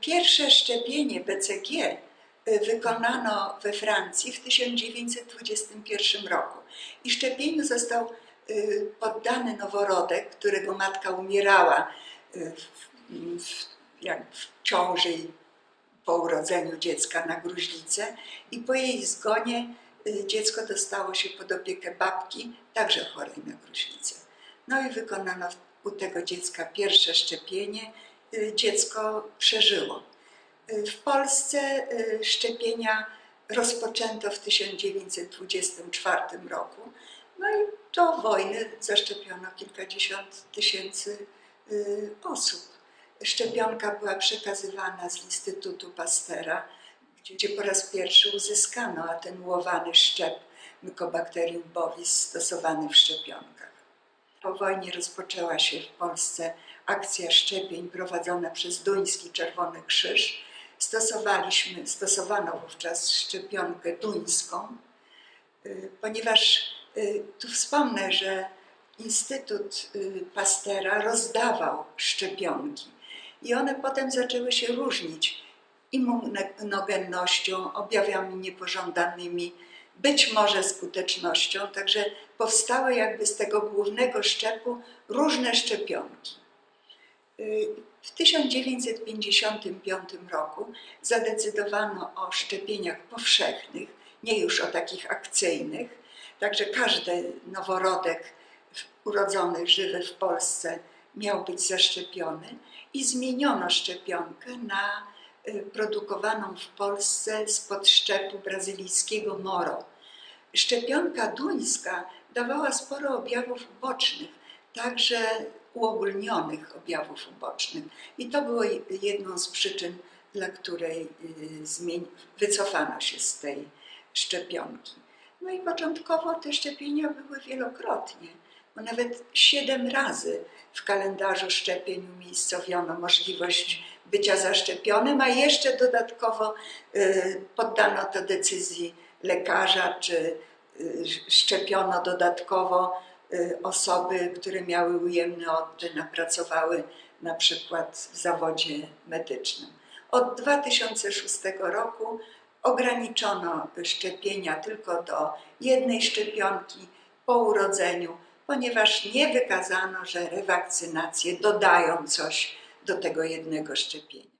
Pierwsze szczepienie BCG y, wykonano we Francji w 1921 roku i szczepieniu został y, poddany noworodek, którego matka umierała y, w, w, w ciąży i po urodzeniu dziecka na gruźlicę i po jej zgonie dziecko dostało się pod opiekę babki, także chorej na gruźlicę. No i wykonano u tego dziecka pierwsze szczepienie. Y, Dziecko przeżyło. Y, W Polsce y, szczepienia rozpoczęto w 1924 roku. No i do wojny zaszczepiono kilkadziesiąt tysięcy osób. Szczepionka była przekazywana z Instytutu Pastera, gdzie- po raz pierwszy uzyskano atenuowany szczep Mycobacterium bovis stosowany w szczepionkach. Po wojnie rozpoczęła się w Polsce akcja szczepień prowadzona przez Duński Czerwony Krzyż. Stosowaliśmy, stosowano wówczas szczepionkę duńską, y, ponieważ y, tu wspomnę, że Instytut y, Pastera rozdawał szczepionki i one potem zaczęły się różnić immunogennością, objawami niepożądanymi, być może skutecznością, także powstały jakby z tego głównego szczepu różne szczepionki. W 1955 roku zadecydowano o szczepieniach powszechnych, nie już o takich akcyjnych, także każdy noworodek urodzony żywy w Polsce miał być zaszczepiony i zmieniono szczepionkę na y, produkowaną w Polsce z podszczepu brazylijskiego Moro. Szczepionka duńska dawała sporo objawów ubocznych, także uogólnionych objawów ubocznych. I to było jedną z przyczyn, dla której y, wycofano się z tej szczepionki. No i początkowo te szczepienia były wielokrotnie, bo nawet siedem razy w kalendarzu szczepień umiejscowiono możliwość bycia zaszczepionym, a jeszcze dodatkowo y, poddano to decyzji lekarza, czy y, szczepiono dodatkowo osoby, które miały ujemny oddech, pracowały na przykład w zawodzie medycznym. Od 2006 roku ograniczono szczepienia tylko do jednej szczepionki po urodzeniu, ponieważ nie wykazano, że rewakcynacje dodają coś do tego jednego szczepienia.